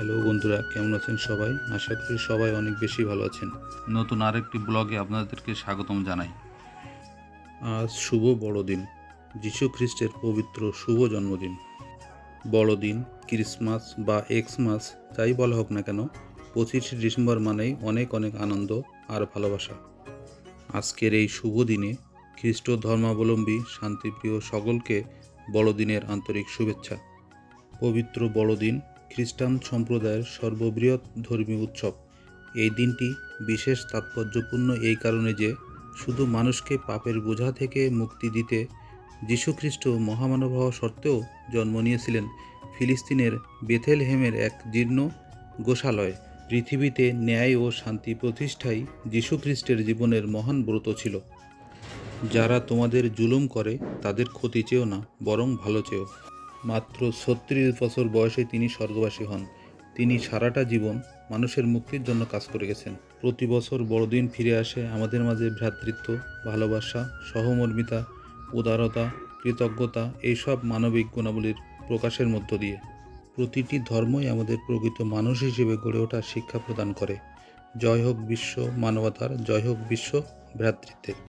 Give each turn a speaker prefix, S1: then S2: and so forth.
S1: Hello বন্ধুরা কেমন আছেন সবাই? আশা করি সবাই অনেক বেশি ভালো আছেন।
S2: নতুন আরেকটি ব্লগে আপনাদেরকে স্বাগতম জানাই।
S1: আজ শুভ বড়দিন যীশু খ্রিস্টের পবিত্র শুভ জন্মদিন। বড়দিন ক্রিসমাস বা এক্সমাস যাই বলা হোক না কেন পঁচিশে ডিসেম্বর মানেই অনেক অনেক আনন্দ আর ভালোবাসা। আজকের এই শুভ দিনে খ্রিস্ট ধর্মাবলম্বী শান্তিপ্রিয় সকলকে বড়দিনের আন্তরিক শুভেচ্ছা। পবিত্র বড়দিন খ্রিস্টান সম্প্রদায়ের সর্ববৃহৎ ধর্মীয় উৎসব। এই দিনটি বিশেষ তাৎপর্যপূর্ণ এই কারণে যে, শুধু মানুষকে পাপের বোঝা থেকে মুক্তি দিতে যীশুখ্রিস্ট মহামানব হওয়া সত্ত্বেও জন্ম নিয়েছিলেন, ফিলিস্তিনের বেথেলহেমের এক জীর্ণ গোশালয়। পৃথিবীতে ন্যায় ও শান্তি প্রতিষ্ঠাই যীশুখ্রিস্টের জীবনের মহান ব্রত ছিল। যারা তোমাদের জুলুম করে, তাদের ক্ষতি চেয়েও না, বরং ভালো চেয়েও মাত্র ছত্রিশ বছর বয়সে তিনি স্বর্গবাসী হন। তিনি সারাটা জীবন মানুষের মুক্তির জন্য কাজ করে গেছেন। প্রতি বছর বড়দিন ফিরে আসে আমাদের মাঝে ভ্রাতৃত্ব, ভালোবাসা, সহমর্মিতা, উদারতা, কৃতজ্ঞতা, এইসব মানবিক গুণাবলীর প্রকাশের মধ্য দিয়ে। প্রতিটি ধর্মই আমাদের প্রকৃত মানুষ হিসেবে গড়ে ওঠার শিক্ষা প্রদান করে। জয় হোক বিশ্ব মানবতার, জয় হোক বিশ্ব ভ্রাতৃত্বের।